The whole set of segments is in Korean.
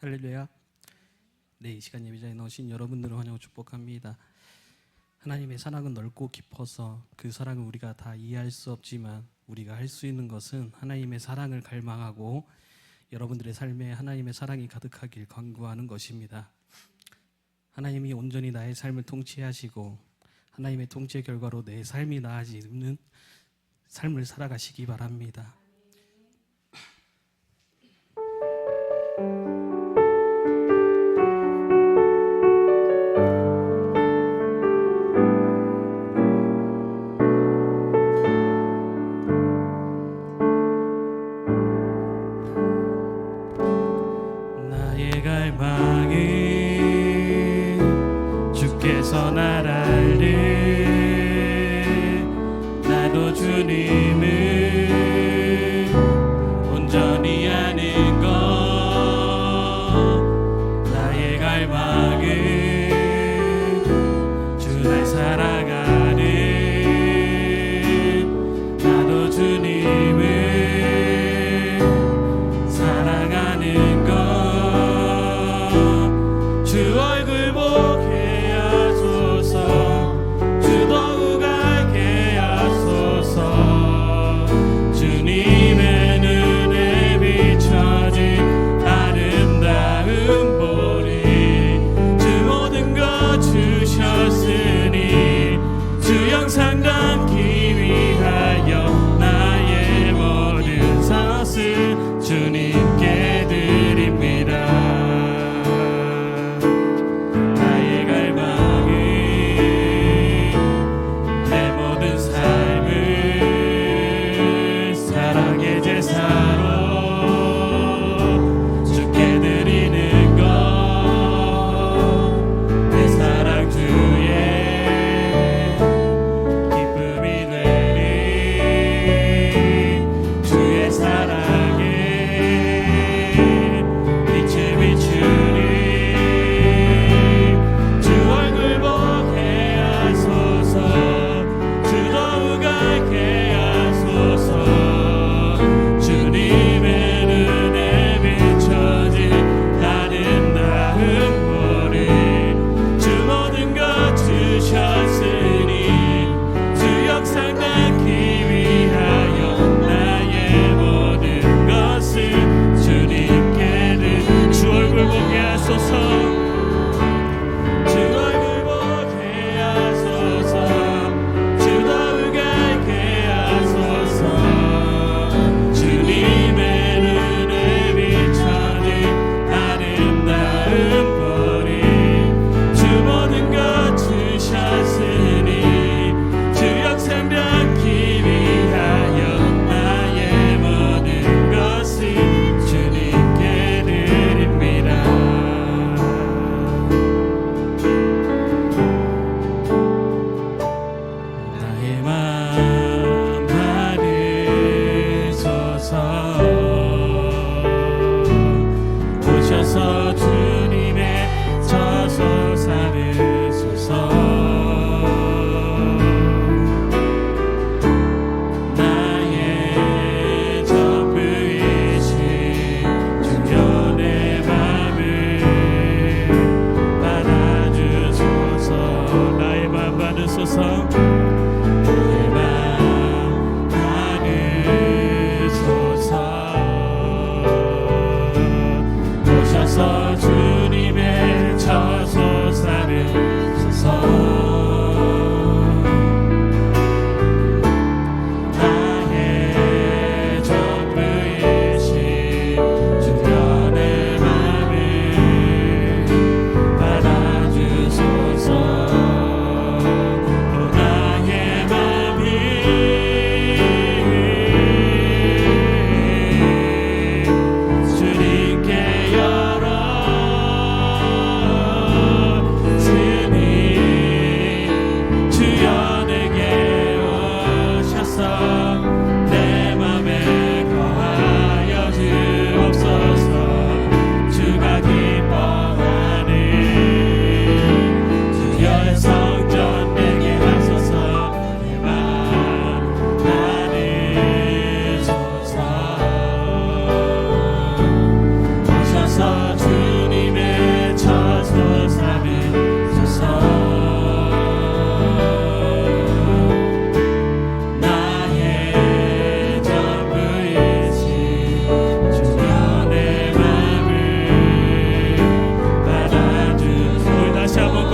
할렐루야. 네, 이 시간 예배자에 나오신 여러분들을 환영하고 축복합니다. 하나님의 사랑은 넓고 깊어서 그 사랑을 우리가 다 이해할 수 없지만 우리가 할 수 있는 것은 하나님의 사랑을 갈망하고 여러분들의 삶에 하나님의 사랑이 가득하길 간구하는 것입니다. 하나님이 온전히 나의 삶을 통치하시고 하나님의 통치의 결과로 내 삶이 나아지는 삶을 살아가시기 바랍니다.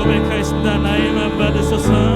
고백하였습니다 나에만 받으소서.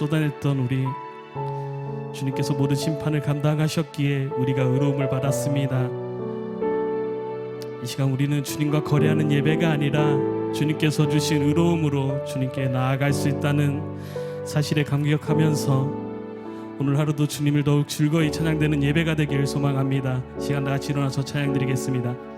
쏟아냈던 우리 주님께서 모든 심판을 감당하셨기에 우리가 의로움을 받았습니다. 이 시간 우리는 주님과 거래하는 예배가 아니라 주님께서 주신 의로움으로 주님께 나아갈 수 있다는 사실에 감격하면서 오늘 하루도 주님을 더욱 즐거이 찬양되는 예배가 되길 소망합니다. 시간 다 같이 일어나서 찬양드리겠습니다.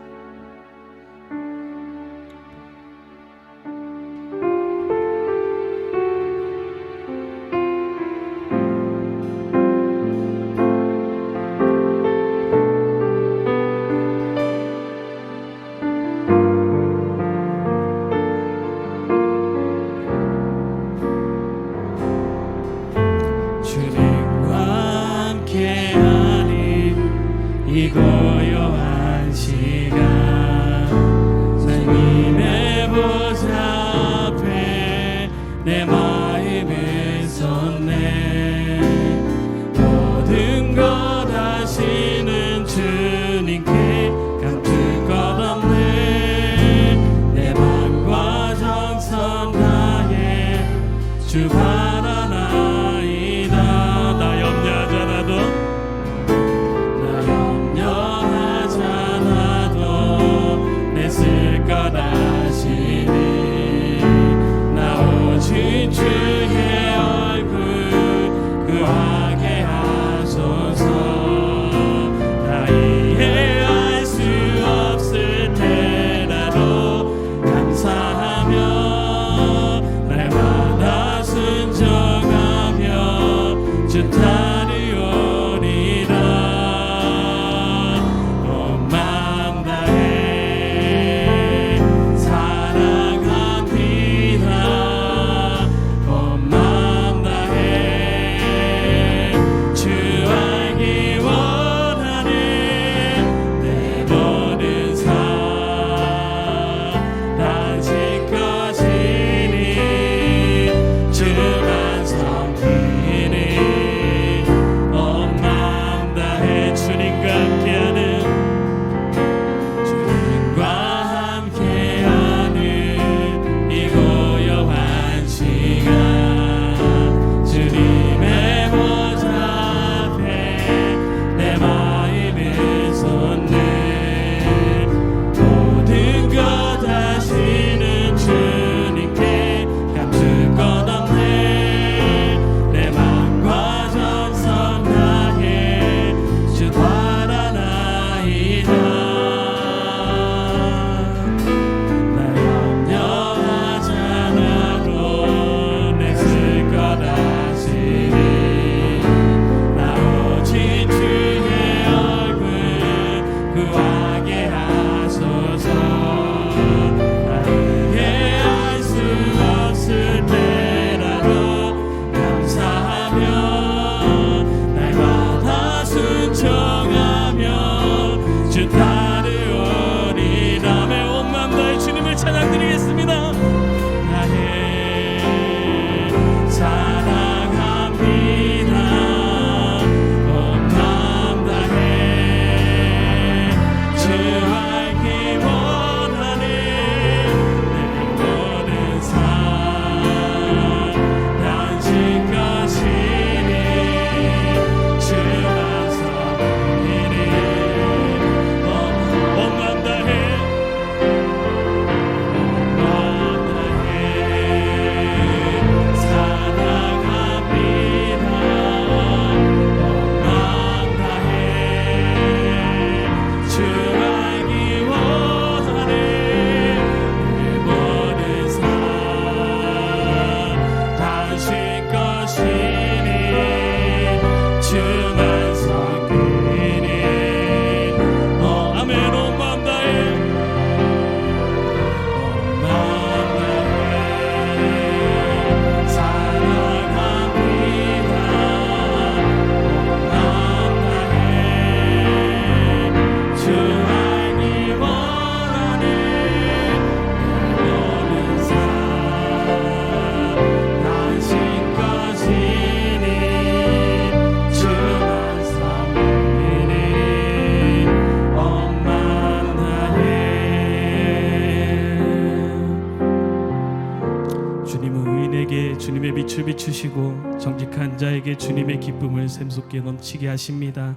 주님의 빛을 비추시고 정직한 자에게 주님의 기쁨을 샘솟게 넘치게 하십니다.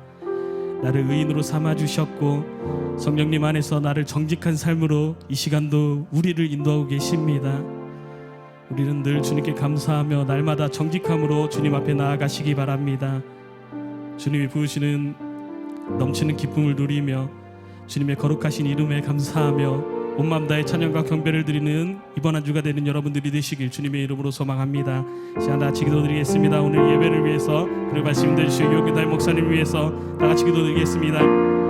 나를 의인으로 삼아 주셨고 성령님 안에서 나를 정직한 삶으로 이 시간도 우리를 인도하고 계십니다. 우리는 늘 주님께 감사하며 날마다 정직함으로 주님 앞에 나아가시기 바랍니다. 주님이 부으시는 넘치는 기쁨을 누리며 주님의 거룩하신 이름에 감사하며 온 마음 다해 찬양과 경배를 드리는 이번 한 주가 되는 여러분들이 되시길 주님의 이름으로 소망합니다. 시간 다 같이 기도드리겠습니다. 오늘 예배를 위해서 그리고 말씀 들으시고 여기 날 목사님 위해서 다 같이 기도드리겠습니다.